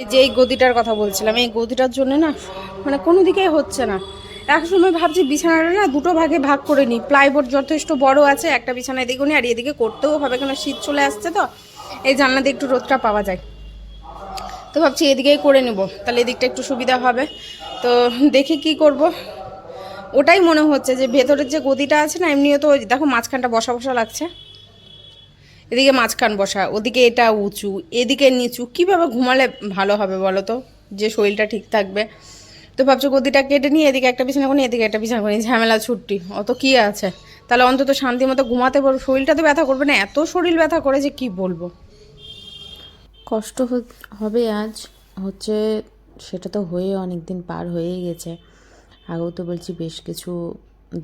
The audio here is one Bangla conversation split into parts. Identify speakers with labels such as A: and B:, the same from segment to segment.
A: এই যে এই গদিটার কথা বলছিলাম, এই গদিটার জন্য না মানে কোনো দিকেই হচ্ছে না। এক সময় ভাবছি বিছানাটা না দুটো ভাগে ভাগ করে নিই। প্লাইবোর্ড যথেষ্ট বড় আছে, একটা বিছানা এদিকে নিই আর এদিকে করতেও হবে কেন, শীত চলে আসছে তো, এই জানলা দিয়ে একটু রোদটা পাওয়া যায়। তো ভাবছি এদিকেই করে নেব, তাহলে এদিকটা একটু সুবিধা হবে। তো দেখি কি করব। ওটাই মনে হচ্ছে যে ভেতরের যে গদিটা আছে না, এমনিও তো দেখো মাঝখানটা বসা বসা লাগছে। এদিকে মাঝখান বসা, ওদিকে এটা উঁচু, এদিকে নিচু, কীভাবে ঘুমালে ভালো হবে বলো তো? যে শরীরটা ঠিক থাকবে। তো ভাবছ গদিটা কেটে নিয়ে এদিকে একটা বিছানা করে, এদিকে একটা বিছানা করে, ঝামেলা, ছুটি, অত কি আছে? তাহলে অন্তত শান্তি মতো ঘুমাতে পারব শরীরটা তো ব্যথা করবে না, এত শরীর ব্যথা করে যে কি বলব?
B: কষ্ট হবে আজ, হচ্ছে সেটা তো হয়ে অনেক দিন পার হয়েই গেছে। আগেও তো বলছি বেশ কিছু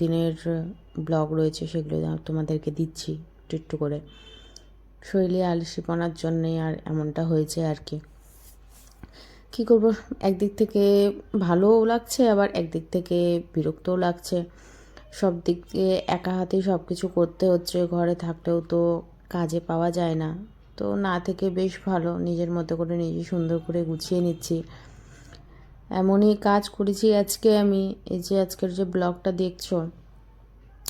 B: দিনের ব্লগ রয়েছে, সেগুলো তোমাদেরকে দিচ্ছি, একটু একটু করে। শরীরে আলসিপনার জন্যে আর এমনটা হয়েছে আর কি। কী করব? একদিক থেকে ভালোও লাগছে, আবার একদিক থেকে বিরক্তও লাগছে। সব দিক দিয়ে একা হাতেই সব কিছু করতে হচ্ছে, ঘরে থাকলেও তো কাজে পাওয়া যায় না। তো না থেকে বেশ ভালো, নিজের মতো করে নিজে সুন্দর করে গুছিয়ে নিচ্ছি। এমনই কাজ করেছি আজকে আমি। এই যে আজকের যে ব্লগটা দেখছ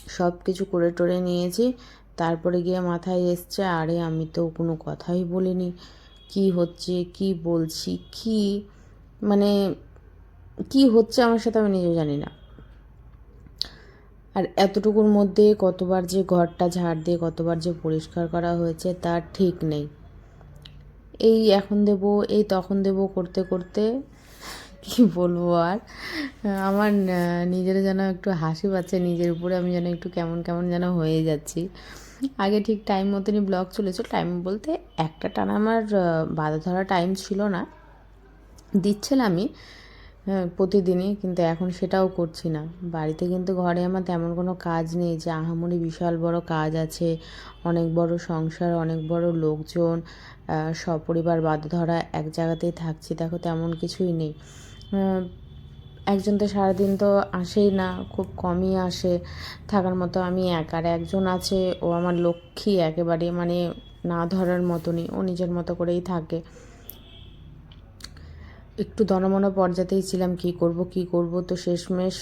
B: সব কিছু করে টরে নিয়েছি। তারপরে গিয়ে মাথায় এসছে, আরে, আমি তো কোনো কথাই বলিনি। কি হচ্ছে? কি বলছি? কি? মানে কি হচ্ছে আমার সাথে আমি নিজেও জানি না। আর এতটুকুর মধ্যে কতবার যে ঘরটা ঝাড় দিয়ে কতবার যে পরিষ্কার করা হয়েছে, তার ঠিক নেই। এই এখন দেব, এই তখন দেব করতে করতে, কি বলব আর? আমার নিজের যেন একটু হাসি পাচ্ছে, নিজের উপরে আমি যেন একটু কেমন কেমন যেন হয়ে যাচ্ছি। আগে ঠিক টাইম মতনই ব্লগ চলেছিল। টাইম বলতে একটা টানা আমার বাধা ধরা টাইম ছিল না। দিচ্ছিলামই হ্যাঁ প্রতিদিনই, কিন্তু এখন সেটাও করছি না। বাড়িতে কিন্তু ঘরে আমার তেমন কোনো কাজ নেই যে আহামরি বিশাল বড় কাজ আছে, অনেক বড় সংসার, অনেক বড় লোকজন সপরিবার বাদ ধরা এক জায়গাতেই থাকছি, দেখো তেমন কিছুই নেই। একজন তো সারাদিন তো আসেই না, খুব কমই আসে। থাকার মতো আমি একা। আর একজন আছে, ও আমার লক্ষ্মী একেবারে মানে না ধরার মতনই, ও নিজের মতো করেই থাকে। একটু দনমনা পর্যাতেই ছিলাম, কি করব কি করব? তো শেষমেশ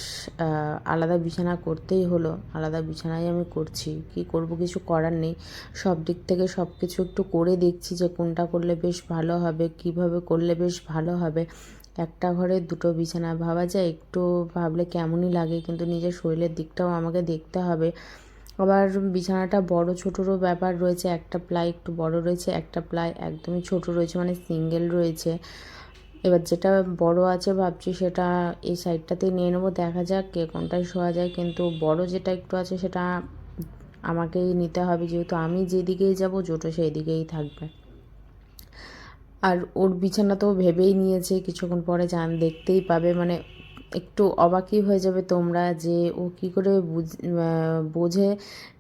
B: আলাদা বিছানা করতেই হলো। আলাদা বিছানাই আমি করছি। কি করব, কিছু করার নেই। সব দিক থেকে সব কিছু একটু করে দেখছি যে কোনটা করলে বেশ ভালো হবে, কীভাবে করলে বেশ ভালো হবে। একটা ঘরে দুটো বিছানা ভাবা যায়, একটু ভাবলে কেমনই লাগে, কিন্তু নিজের শরীরের দিকটাও আমাকে দেখতে হবে। আবার বিছানাটা বড়, ছোটোরও ব্যাপার রয়েছে, একটা প্লাই একটু বড় রয়েছে, একটা প্লাই একদমই ছোট রয়েছে মানে সিঙ্গেল রয়েছে। এবার যেটা বড় আছে ভাবছি সেটা এই সাইডটাতেই নিয়ে নেব, দেখা যাক কে কোনটায় শোয়া যায়, কিন্তু বড় যেটা একটু আছে সেটা আমাকেই নিতে হবে, যেহেতু আমি যেদিকেই যাব জোটো সেই দিকেই থাকবে। আর ওর বিছানা তো ভেবেই নিয়েছে, কিছুক্ষণ পরে জান দেখতেই পাবে। মানে একটু অবাকই হয়ে যাবে তোমরা যে ও কি করে বুঝ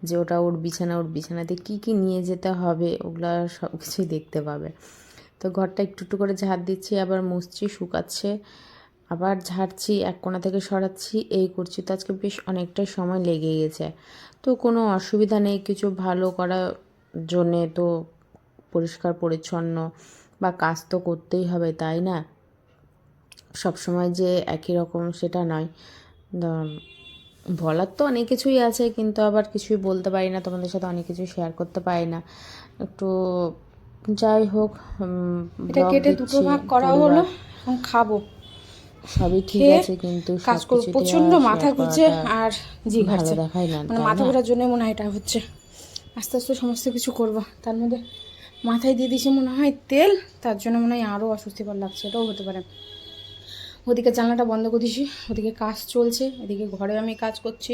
B: যে ওটা ওর বিছানা, ওর বিছানাতে কি কি নিয়ে যেতে হবে, ওগুলা সব কিছুই দেখতে পাবে। তো ঘরটা একটু একটু করে ঝাড় দিচ্ছি, আবার মুছছি, শুকাচ্ছে, আবার ঝাড়ছি, এক কোণা থেকে সরাচ্ছি, এই করছি। তো আজকে বেশ অনেকটাই সময় লেগে গেছে। তো কোনো অসুবিধা নেই, কিছু ভালো করার জন্যে তো পরিষ্কার, পরিচ্ছন্ন বা কাজ তো করতেই হবে তাই না? সব সময় যে একই রকম সেটা নয়। বলার তো অনেক কিছুই আছে কিন্তু আবার কিছুই বলতে পারি না তোমাদের সাথে অনেক কিছু শেয়ার করতে পারি না। একটু যাই হোক
A: এটা কেটে দুটো ভাগ করা হলো এখন খাব।
B: সবই ঠিক আছে কিন্তু
A: কাজ করব।
B: প্রচণ্ড
A: মাথা ঘুরছে আর জি
B: না
A: মানে মাথা ঘোরার জন্য মনে হয় এটা হচ্ছে। আস্তে আস্তে সমস্ত কিছু করব তার মধ্যে মাথায় দিয়ে দিয়েছি মনে হয় তেল, তার জন্য মনে হয় আরও অস্বস্তিকর লাগছে, এটাও হতে পারে। ওদিকে জানলাটা বন্ধ করে দিয়েছি, ওদিকে কাজ চলছে, এদিকে ঘরে আমি কাজ করছি।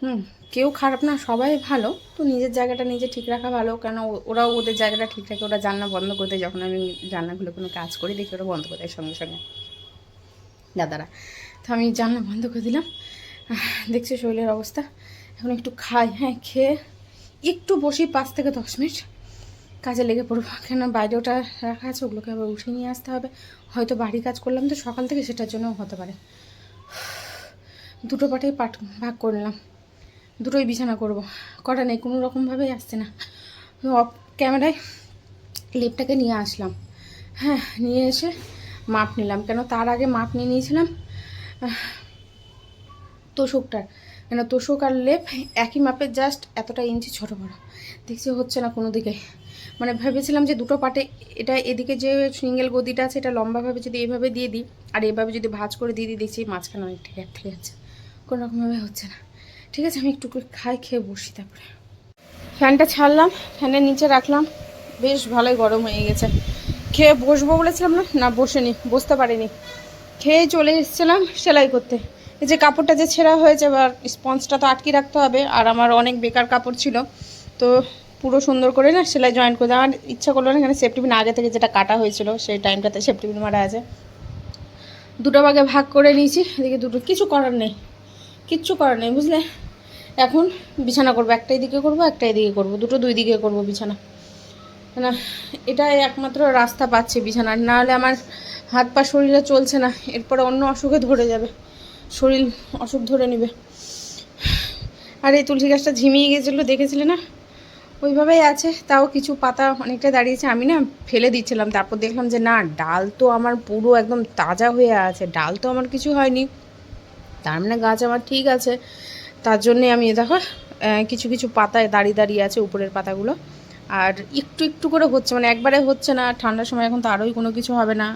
A: হুম, কেউ খারাপ না, সবাই ভালো। তো নিজের জায়গাটা নিজে ঠিক রাখা ভালো, কেন ওরাও ওদের জায়গাটা ঠিক রাখে, ওরা জানলা বন্ধ করে দেয় যখন আমি জানলাগুলো কোনো কাজ করি, দেখি ওরা বন্ধ করে দেয় সঙ্গে সঙ্গে। দাদারা, তো আমি জানলা বন্ধ করে দিলাম। দেখছি শরীরের অবস্থা? এখন একটু খাই হ্যাঁ খেয়ে একটু বসি পাঁচ থেকে দশ মিনিট। কাজে লেগে পড়ব। কেন বাইরে ওটা রাখা আছে, ওগুলোকে আবার উঠে নিয়ে আসতে হবে। হয়তো বাড়ি কাজ করলাম তো সকাল থেকে সেটার জন্যও হতে পারে। দুটো পাটেই পাট ভাগ করলাম দুটোই বিছানা করব। করা নেই? কোনো রকমভাবেই আসছে না। অফ ক্যামেরায় লেপটাকে নিয়ে আসলাম। হ্যাঁ নিয়ে এসে মাপ নিলাম। কেন তার আগে মাপ নিয়ে নিয়েছিলাম তোষকটার। কেন তোষক আর লেপ একই মাপের, জাস্ট এতটা ইঞ্চি ছোটো বড়ো। দেখছি হচ্ছে না কোনো দিকে। মানে ভেবেছিলাম যে দুটো পাটে এটা এদিকে যে সিঙ্গেল গদিটা আছে, এটা লম্বাভাবে যদি এইভাবে দিয়ে দিই, আর এভাবে যদি ভাজ করে দিয়ে দিই, দেখছি মাঝখানে অনেকটা গ্যাপ থেকে যাচ্ছে। কোনো রকমভাবে হচ্ছে না। ঠিক আছে, আমি একটু করে খাই, খেয়ে বসি তারপরে। ফ্যানটা ছাড়লাম, ফ্যানের নিচে রাখলাম। বেশ ভালোই গরম হয়ে গেছে। খেয়ে বসবো বলেছিলাম না? না, বসেনি, বসতে পারিনি। খেয়ে চলে এসেছিলাম সেলাই করতে। এই যে কাপড়টা যে ছেঁড়া হয়েছে, এবার স্পঞ্জটা তো আটকে রাখতে হবে, আর আমার অনেক বেকার কাপড় ছিল। তো পুরো সুন্দর করে না সেলাই জয়েন করে। আমার ইচ্ছা করল না এখানে সেফটি পিন আগে থেকে যেটা কাটা হয়েছিল, সেই টাইমটাতে সেফটি পিন মারা আছে। দুটো ভাগে ভাগ করে নিয়েছি, এদিকে দুটো, কিছু করার নেই, কিচ্ছু করার নেই, বুঝলে? এখন বিছানা করব একটা দিকে করব একটা এদিকে করব, দুটো দুই দিকে করব বিছানা। না এটাই একমাত্র রাস্তা পাচ্ছে বিছানার না হলে আমার হাত পা শরীরে চলছে না, এরপরে অন্য অসুখে ধরে যাবে, শরীর অসুখ ধরে নেবে। আর এই তুলসী গাছটা ঝিমিয়ে গেছিল, দেখেছিলে না? ওইভাবেই আছে, তাও কিছু পাতা অনেকটা দাঁড়িয়েছে। আমি না ফেলে দিচ্ছিলাম, তারপর দেখলাম যে না, ডাল তো আমার পুরো একদম তাজা হয়ে আছে, ডাল তো আমার কিছু হয়নি। তার মানে গাছ আমার ঠিক আছে, তার জন্যে আমি দেখো কিছু কিছু পাতায় দাঁড়িয়ে দাঁড়িয়ে আছে উপরের পাতাগুলো। আর একটু একটু করে হচ্ছে মানে একবারে হচ্ছে না, ঠান্ডার সময় এখন তো আরোই কোনো কিছু হবে না।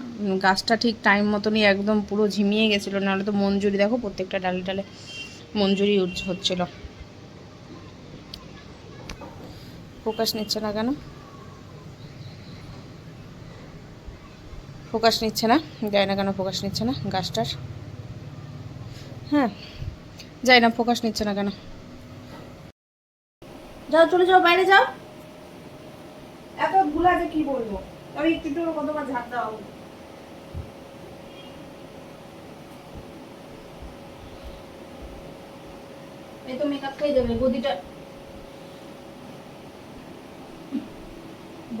A: গাছটা ঠিক টাইম মতনই একদম পুরো ঝিমিয়ে গেছিল, নাহলে তো মঞ্জুরি, দেখো প্রত্যেকটা ডালে ডালে মঞ্জুরি হচ্ছিল। ফোকাস নিচ্ছে না কেন? ফোকাস নিচ্ছে না? যায় না কেন ফোকাস নিচ্ছে না? গাছটার? হ্যাঁ যাই না, ফোকাস নিচ্ছে না কেন? যাও, চলে যাও, বাইরে যাও। এত ভুলা যে কি বলব? তবে একটু একটু কতবার ঝাঁপ দেওয়া। এই তো মেকআপ খেয়ে যাবে গদিটা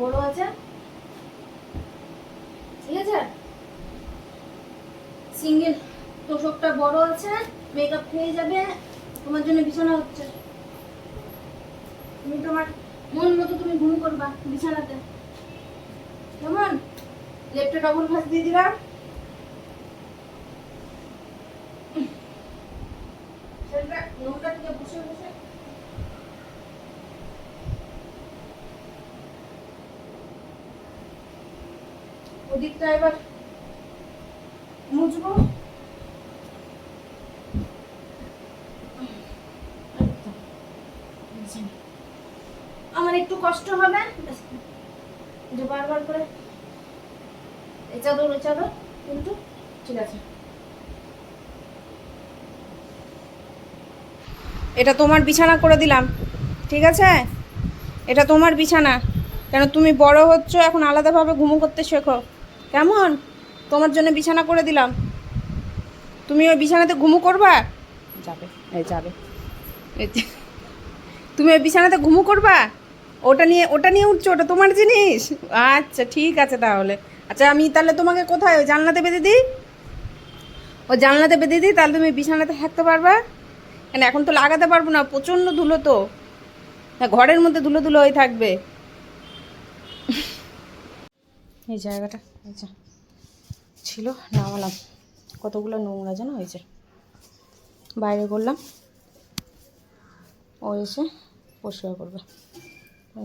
A: বড় আছে? ঠিক আছে? সিঙ্গেল তোষকটা বড় আছে মেকআপ খেয়ে যাবে, তোমার জন্য বিছানা হচ্ছে। তুমি তোমার মন মতো তুমি ঘুম করবা বিছানাতে। কেমন? লেপটা ডবল ভাঁজ দিয়ে সেটা নোংরা থেকে বসে বসে ওদিকটা এবার মুছবো। আমার একটু কষ্ট হবে। যে বারবার করে। এই চাদর, ওই চাদর, কিন্তু ঠিক আছে। এটা তোমার বিছানা করে দিলাম, ঠিক আছে? এটা তোমার বিছানা। কেন তুমি বড় হচ্ছ, এখন আলাদাভাবে ঘুমো করতে শেখো। কেমন? তোমার জন্য বিছানা করে দিলাম। তুমি ওই বিছানাতে ঘুমো করবা? যাবে এই যাবে। তুমি ওই বিছানাতে ঘুমো করবা? ওটা নিয়ে ওটা নিয়ে উঠছো ওটা তোমার জিনিস? আচ্ছা ঠিক আছে তাহলে। আচ্ছা আমি তাহলে তোমাকে কোথায় ওই জানলাতে বেঁধে দিই? ও জানলাতে বেঁধে দিই তাহলে তুমি বিছানাতে থাকতে পারবা? কেন এখন তো লাগাতে পারব না প্রচণ্ড ধুলো তো। হ্যাঁ, ঘরের মধ্যে ধুলো ধুলো হয়ে থাকবে। এই জায়গাটা। আচ্ছা ছিল নামালাম কতগুলো নোংরা যেন হয়েছে। বাইরে করলাম। ও এসে পরিষ্কার করবে।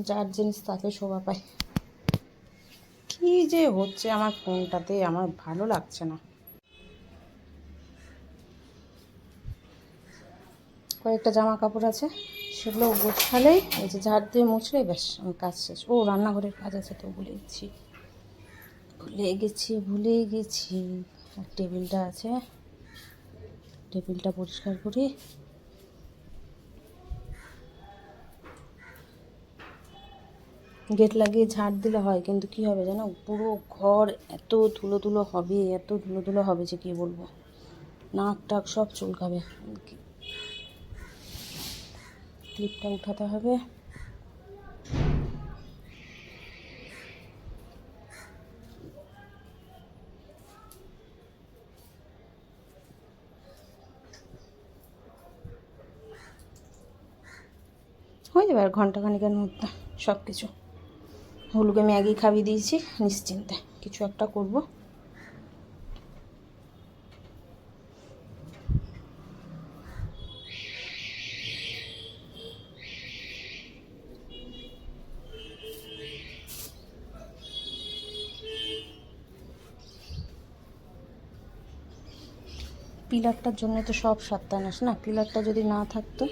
A: যার জিনিস তাকে শোভা পায়। কি যে হচ্ছে আমার ফোনটাতে, আমার ভালো লাগছে না। কয়েকটা জামা কাপড় আছে, সেগুলো গোছালেই এই যে ঝাড় দিয়ে মুছলেই ব্যাস আমার কাজ শেষ। ও রান্নাঘরের কাজ আছে তো ভুলে গেছি ভুলে গেছি ভুলে গেছি। আর টেবিলটা আছে। টেবিলটা পরিষ্কার করি। গেট লাগিয়ে ঝাড় দিলে হয়, কিন্তু কি হবে জানো? পুরো ঘর এত ধুলো ধুলো হবে, এত ধুলো ধুলো হবে যে কি বলব? নাক টাক সব চুলকাবে। ক্লিপটা উঠাতে হবে হয়ে যাবে আর ঘণ্টা খানিকের মধ্যে সব কিছু হুলুকে ম্যাগি খাইয়ে দিয়েছি, নিশ্চিন্তে। কিছু একটা করব। পিলারটার জন্য তো সব সাত্তানাস না? পিলারটা যদি না থাকতো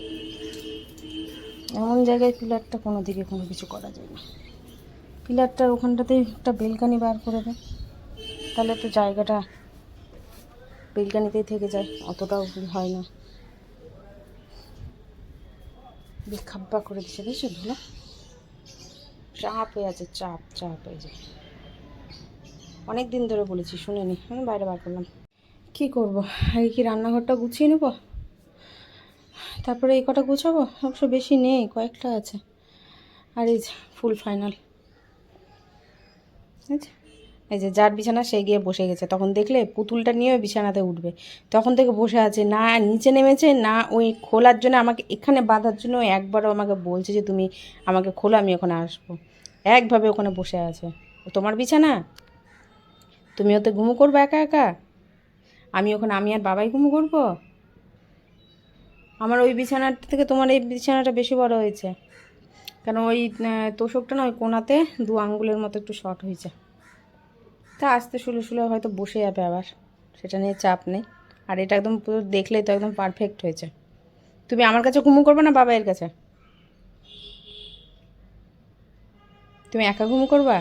A: এমন জায়গায় পিলারটা কোনো দিকে কোনো কিছু করা যায় না। পিলারটার ওখানটাতেই একটা বেলকানি বার করে দেয়। তাহলে তো জায়গাটা বেলকানিতেই থেকে যায়, অতটাও হয় না। বেশ খাব্বা করে দিচ্ছে দেখছ ধুলো? চাপ হয়ে আছে, চাপ চাপ হয়ে যায়। অনেক দিন ধরে বলেছি, শুনিনি, আমি বাইরে বার করলাম। কী করব? আগে কি রান্নাঘরটা গুছিয়ে নেব? তারপরে এই কটা গুছাবো? অবশ্য বেশি নেই, কয়েকটা আছে। আর এই ফুল ফাইনাল এই যে যার বিছানা সে গিয়ে বসে গেছে। তখন দেখলে পুতুলটা নিয়ে ওই বিছানাতে উঠবে। তখন থেকে বসে আছে, না নিচে নেমেছে, না ওই খোলার জন্য আমাকে, এখানে বাঁধার জন্য একবারও আমাকে বলছে যে, তুমি আমাকে খোলো, আমি ওখানে আসব। একভাবে ওখানে বসে আছে। তোমার বিছানা? তুমি ওতে ঘুমু করবে একা একা? আমি ওখানে, আমি আর বাবাই ঘুমু করব? আমার ওই বিছানাটা থেকে তোমার এই বিছানাটা বেশি বড় হয়েছে। কেন ওই তোষকটা না ওই কোনাতে দু আঙ্গুলের মতো একটু শর্ট হয়েছে। তা আস্তে শুলে শুলে হয়তো বসে যাবে আবার। সেটা নিয়ে চাপ নেই। আর এটা একদম পুরো দেখলেই তো একদম পারফেক্ট হয়েছে। তুমি আমার কাছে ঘুমু করবে না বাবাইয়ের কাছে? তুমি একা ঘুমু করবা?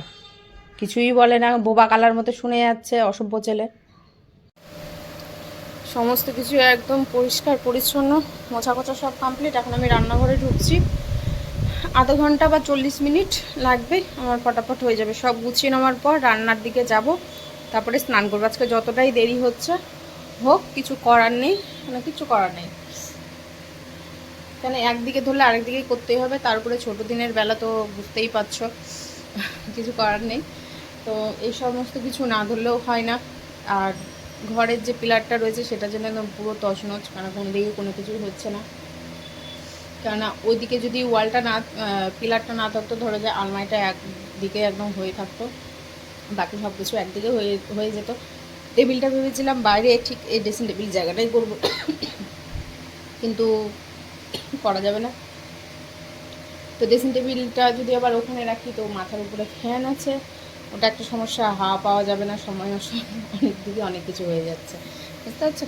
A: কিছুই বলে না, বোবা কালার মতো শুনে যাচ্ছে, অসভ্য ছেলে। সমস্ত কিছু একদম পরিষ্কার, পরিচ্ছন্ন মোছা কোছা সব কমপ্লিট এখন আমি রান্নাঘরে ঢুকছি। আধা ঘণ্টা বা চল্লিশ মিনিট লাগবে, আমার ফটাফট হয়ে যাবে। সব গুছিয়ে নেওয়ার পর রান্নার দিকে যাব। তারপরে স্নান করব। আজকে যতটাই দেরি হচ্ছে, হোক, কিছু করার নেই। মানে কিছু করার নেই। কেন একদিকে ধরলে আরেকদিকে করতেই হবে। তারপরে ছোটো দিনের বেলা তো বুঝতেই পারছ, কিছু করার নেই। তো এই সমস্ত কিছু না ধরলেও হয় না। আর ঘরের যে পিলারটা রয়েছে সেটা যেন একদম পুরো তছনছ, কারণ কোনো দিকে কোনো কিছুই হচ্ছে না। কেননা ওইদিকে যদি ওয়ালটা না পিলারটা না থাকতো, ধরো যে আলমারিটা একদিকে একদম হয়ে থাকতো, বাকি সব কিছু একদিকে হয়ে হয়ে যেত। টেবিলটা ভেবেছিলাম বাইরে ঠিক এই ড্রেসিং টেবিল জায়গাটাই করব। কিন্তু করা যাবে না। তো ড্রেসিং টেবিলটা যদি আবার ওখানে রাখি, তো মাথার উপরে ফ্যান আছে। ওটা একটা সমস্যা হাওয়া পাওয়া যাবে না, সময় অনেক দিকে অনেক কিছু হয়ে যাচ্ছে। বুঝতে পারছ তো?